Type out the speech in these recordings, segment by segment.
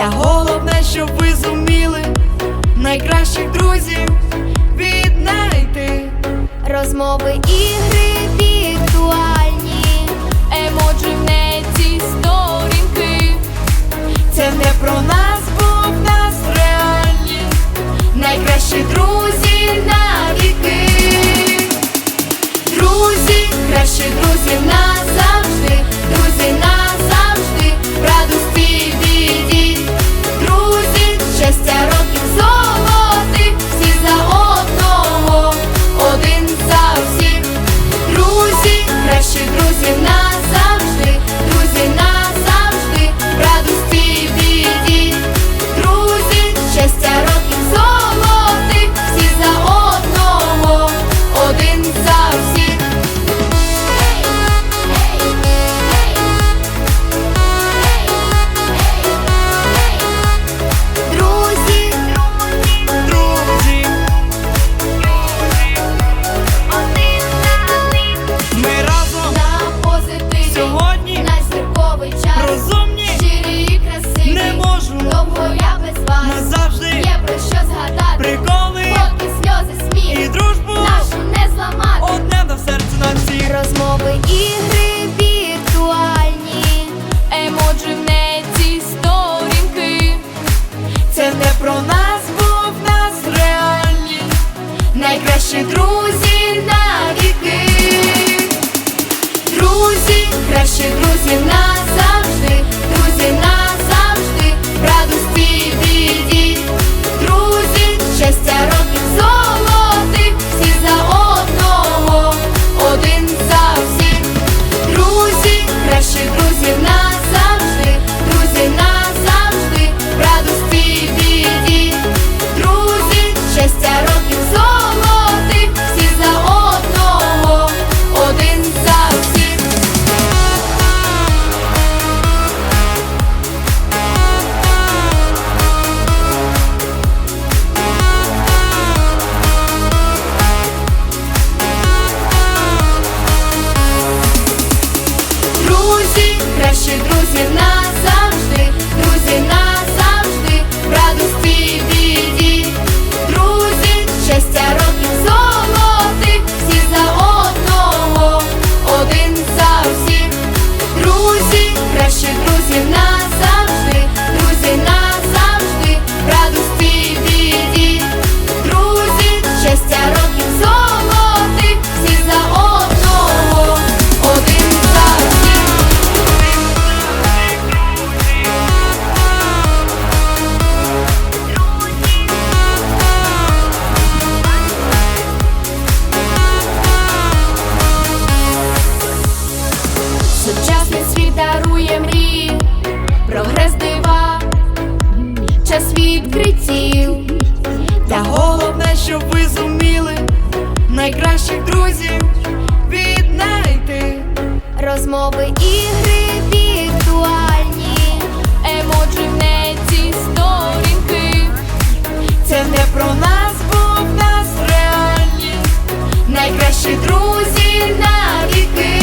Та головне, щоб ви зуміли найкращих друзів віднайти розмови ігри віртуальні, емоджі в неці сторінки. Це не про нас. Must нас відкриттів. Та головне, щоб ви зуміли найкращих друзів віднайти розмови ігри віртуальні, емоджі в неці сторінки. Це не про нас, бо в нас реальні, найкращі друзі навіки.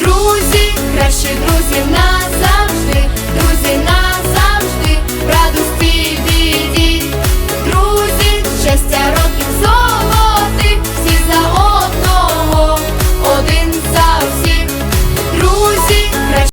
Друзі, кращі друзі назавжди, друзі назавжди.